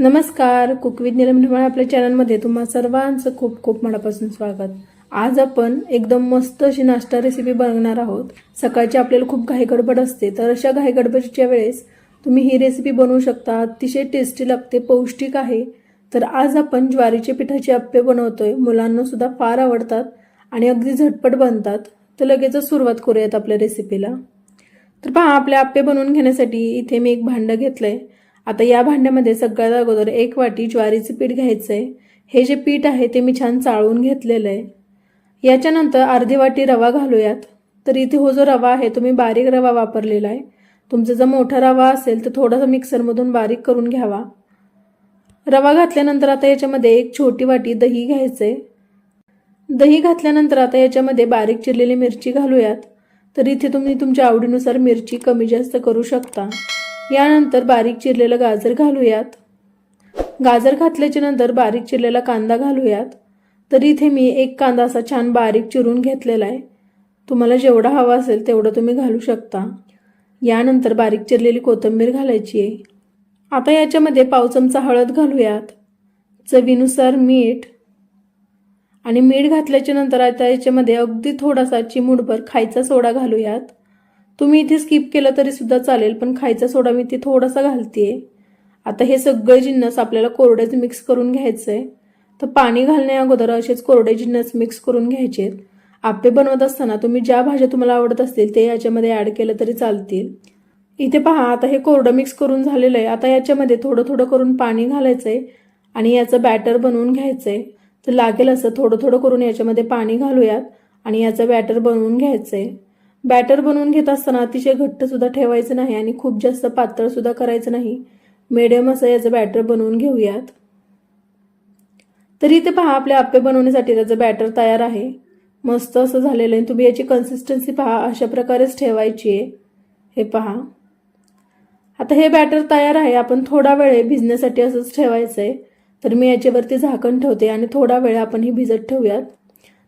नमस्कार. कुकविद विथ आपल्या चॅनलमध्ये तुम्हा सर्वांचं खूप खूप मनापासून स्वागत. आज आपण एकदम मस्त अशी नाश्ता रेसिपी बनवणार आहोत. सकाळची आपल्याला खूप घाई गडबड असते तर अशा घाई गडबडीच्या वेळेस तुम्ही ही रेसिपी बनवू शकता. अतिशय टेस्टी लागते पौष्टिक आहे. तर आज आपण ज्वारीचे पिठाचे अप्पे बनवतोय. मुलांना सुद्धा फार आवडतात आणि अगदी झटपट बनतात. तर लगेचच सुरुवात करूयात आपल्या रेसिपीला तर पहा आपले आप्पे बनवून घेण्यासाठी इथे मी एक भांडं घेतलं आहे आता या भांड्यामध्ये सगळ्यात अगोदर एक वाटी ज्वारीचं पीठ घ्यायचं आहे हे जे पीठ आहे ते मी छान चाळून घेतलेलं आहे याच्यानंतर अर्धी वाटी रवा घालूयात. तर इथे हो जो रवा आहे तो मी बारीक रवा वापरलेला आहे तुमचा जर मोठा रवा असेल तर थोडासा मिक्सरमधून बारीक करून घ्यावा. रवा घातल्यानंतर आता याच्यामध्ये एक छोटी वाटी दही घ्यायचं आहे दही घातल्यानंतर आता याच्यामध्ये बारीक चिरलेली मिरची घालूयात. तर इथे तुम्ही तुमच्या आवडीनुसार मिरची कमी जास्त करू शकता. यानंतर बारीक चिरलेलं गाजर घालूयात. गाजर घातल्याच्या नंतर बारीक चिरलेला कांदा घालूयात. तर इथे मी एक कांदा असा छान बारीक चिरून घेतलेला आहे. तुम्हाला जेवढा हवा असेल तेवढं तुम्ही घालू शकता. यानंतर बारीक चिरलेली कोथिंबीर घालायची आहे. आता याच्यामध्ये पाव चमचा हळद घालूयात. चवीनुसार मीठ आणि मीठ घातल्याच्या नंतर आता याच्यामध्ये अगदी थोडासा चिमूटभर खायचा सोडा घालूयात. तुम्ही इथे स्किप केलं तरी सुद्धा चालेल पण खायचा सोडा मी इथे थोडासा घालते आता हे सगळे जिन्नस आपल्याला कोरडेच मिक्स करून घ्यायचं आहे तर पाणी घालण्या अगोदर असेच कोरडे जिन्नस मिक्स करून घ्यायचेत. आप्पे बनवत असताना तुम्ही ज्या भाज्या तुम्हाला आवडत असतील ते याच्यामध्ये ॲड केलं तरी चालतील. इथे पहा आता हे कोरडं मिक्स करून झालेलं आहे. आता याच्यामध्ये थोडं थोडं करून पाणी घालायचं आहे आणि याचं बॅटर बनवून घ्यायचं आहे तर लागेल असं थोडं थोडं करून याच्यामध्ये पाणी घालूयात आणि याचं बॅटर बनवून घ्यायचं आहे बॅटर बनवून घेत असताना अतिशय घट्ट सुद्धा ठेवायचं नाही आणि खूप जास्त पातळ सुद्धा करायचं नाही. मिडियम असं याचं बॅटर बनवून घेऊयात. तर इथे पहा आपले आप्पे बनवण्यासाठी त्याचं बॅटर तयार आहे. मस्त असं झालेलं आहे. तुम्ही याची कन्सिस्टन्सी पहा अशा प्रकारेच ठेवायची आहे. हे पहा. आता हे बॅटर तयार आहे. आपण थोडा वेळ भिजण्यासाठी असंच ठेवायचं आहे तर मी याच्यावरती झाकण ठेवते आणि थोडा वेळ आपण हे भिजत ठेवूयात.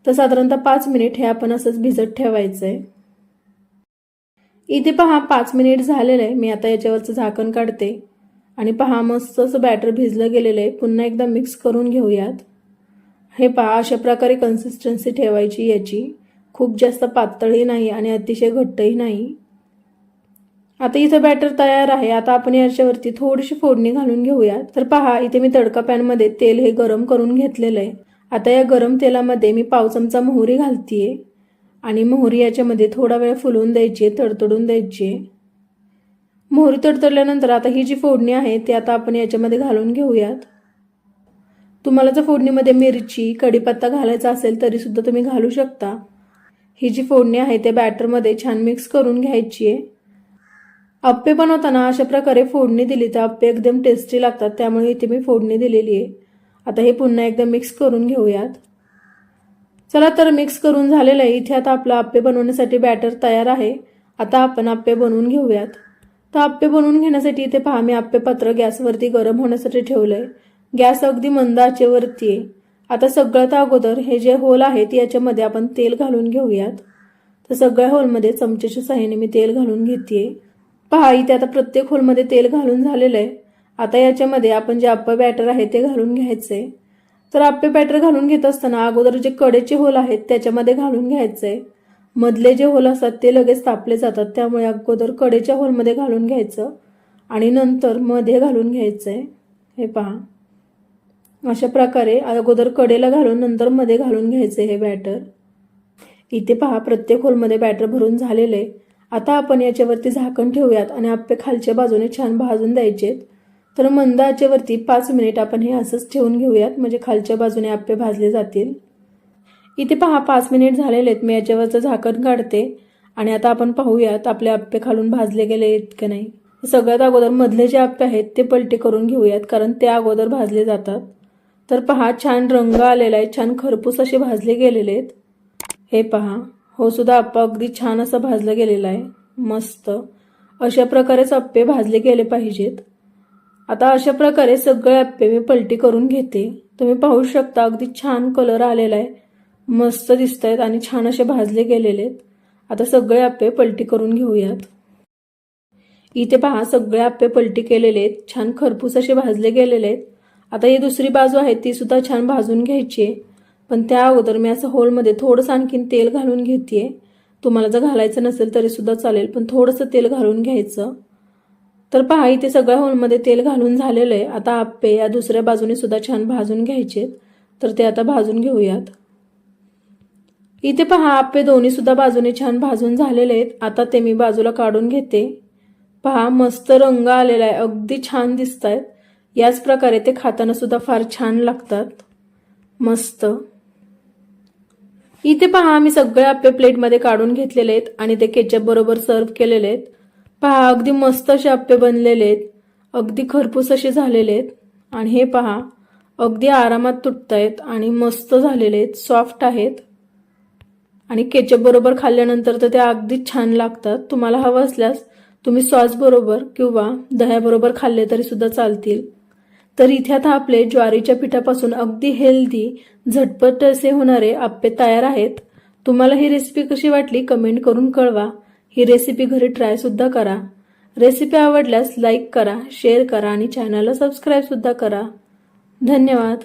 तर साधारणतः पाच मिनिट हे आपण असंच भिजत ठेवायचं आहे इथे पहा पाच मिनिट झालेलं आहे. मी आता याच्यावरचं झाकण काढते. आणि पहा मस्त असं बॅटर भिजलं गेलेलं आहे. पुन्हा एकदा मिक्स करून घेऊयात. हे पहा अशा प्रकारे कन्सिस्टन्सी ठेवायची याची. खूप जास्त पातळही नाही आणि अतिशय घट्टही नाही. आता इथं बॅटर तयार आहे. आता आपण याच्यावरती थोडीशी फोडणी घालून घेऊयात. तर पहा इथे मी तडका पॅनमध्ये तेल हे गरम करून घेतलेलं आहे. आता या गरम तेलामध्ये मी पाव चमचा मोहरी घालतीये. आणि मोहरी याच्यामध्ये थोडा वेळ फुलवून द्यायची आहे तडतडून द्यायची. आहे मोहरी तडतडल्यानंतर आता ही जी फोडणी आहे ती आता आपण याच्यामध्ये घालून घेऊयात. तुम्हाला जर फोडणीमध्ये मिरची कढीपत्ता घालायचा असेल तरीसुद्धा तुम्ही घालू शकता. ही जी फोडणी आहे त्या बॅटरमध्ये छान मिक्स करून घ्यायची आहे. अप्पे बनवताना अशा प्रकारे फोडणी दिली तर अप्पे एकदम टेस्टी लागतात त्यामुळे इथे मी फोडणी दिलेली आहे. आता हे पुन्हा एकदा मिक्स करून घेऊयात. चला तर मिक्स करून झालेलं आहे. इथे आता आपलं आप्पे बनवण्यासाठी बॅटर तयार आहे. आता आपण आप्पे बनवून घेऊयात. तर आप्पे बनवून घेण्यासाठी इथे पहा मी आप्पे पात्र गॅसवरती गरम होण्यासाठी ठेवलं आहे गॅस अगदी मंद आचेवरती आहे. आता सगळ्यात अगोदर हे जे होल आहेत याच्यामध्ये आपण तेल घालून घेऊयात. तर सगळ्या होलमध्ये चमच्याच्या सहाय्याने मी तेल घालून घेते पहा इथे आता प्रत्येक होलमध्ये तेल घालून झालेलं आहे. आता याच्यामध्ये आपण जे आप्पे बॅटर आहे ते घालून घ्यायचंय. तर आप्पे बॅटर घालून घेत असताना अगोदर जे कडेचे होल आहेत त्याच्यामध्ये घालून घ्यायचे. मधले जे होल असतात ते लगेच तापले जातात त्यामुळे अगोदर कडेच्या होलमध्ये घालून घ्यायचं आणि नंतर मध्ये घालून घ्यायचंय हे पहा. अशा प्रकारे अगोदर कडेला घालून नंतर मध्ये घालून घ्यायचे हे बॅटर इथे पहा प्रत्येक होलमध्ये बॅटर भरून झालेलं. आहे आता आपण याच्यावरती झाकण ठेवूयात आणि आप्पे खालच्या बाजूने छान भाजून द्यायचेत. तर मंद आचेवरती पाच मिनिट आपण हे असंच ठेवून घेऊयात. म्हणजे खालच्या बाजूने आप्पे भाजले जातील. इथे पहा पाच मिनिट झालेले आहेत. मी याच्यावरचं झाकण काढते. आणि आता आपण पाहूयात आपले आप्पे खालून भाजले गेले आहेत की नाही. सगळ्यात अगोदर मधले जे आप्पे आहेत ते पलटे करून घेऊयात कारण ते अगोदर भाजले जातात. तर पहा छान रंग आलेला आहे. छान खरपूस असे भाजले गेलेले आहेत. हे पहा हो सुद्धा आप्पा अगदी छान असं भाजलं गेलेलं आहे. मस्त. अशा प्रकारेच आप्पे भाजले गेले पाहिजेत. आता अशा प्रकारे सगळे आप्पे मी पलटी करून घेते. तुम्ही पाहू शकता अगदी छान कलर आलेला आहे. मस्त दिसत आहेत आणि छान असे भाजले गेलेले आहेत. आता सगळे आप्पे पलटी करून घेऊयात. इथे पहा सगळे आप्पे पलटी केलेले आहेत. छान खरपूस असे भाजले गेलेले आहेत. आता ही दुसरी बाजू आहे ती सुद्धा छान भाजून घ्यायची आहे. पण त्या अगोदर मी असं होलमध्ये थोडंसं आणखीन तेल घालून घेते तुम्हाला जर घालायचं नसेल तरी सुद्धा चालेल पण थोडंसं तेल घालून घ्यायचं. तर पहा इथे सगळ्या होलमध्ये तेल घालून झालेलं आहे. आता आप्पे या दुसऱ्या बाजूने सुद्धा छान भाजून घ्यायचे तर ते आता भाजून घेऊयात. इथे पहा आप्पे दोन्ही सुद्धा बाजूने छान भाजून झालेले आहेत. आता ते मी बाजूला काढून घेते. पहा मस्त रंग आलेला आहे. अगदी छान दिसत आहेत याच प्रकारे ते खाताना सुद्धा फार छान लागतात. मस्त. इथे पहा मी सगळे आप्पे प्लेटमध्ये काढून घेतलेले आहेत आणि ते केचप बरोबर सर्व केलेले आहेत. पहा अगदी मस्त असे आप्पे बनलेले आहेत. अगदी खरपूस असे झालेले आहेत. आणि हे पहा अगदी आरामात तुटत आहेत आणि मस्त झालेले आहेत. सॉफ्ट आहेत. आणि केचप बरोबर खाल्ल्यानंतर तर ते अगदीच छान लागतात. तुम्हाला हवं असल्यास तुम्ही सॉस बरोबर किंवा दह्याबरोबर खाल्ले तरी सुद्धा चालतील. तर इथे आता आपले ज्वारीच्या पिठापासून अगदी हेल्दी झटपट असे होणारे आप्पे तयार आहेत. तुम्हाला ही रेसिपी कशी वाटली कमेंट करून कळवा. ही रेसिपी घरी ट्रायसुद्धा करा. रेसिपी आवडल्यास लाईक करा शेअर करा आणि चॅनलला सबस्क्राईबसुद्धा करा. धन्यवाद.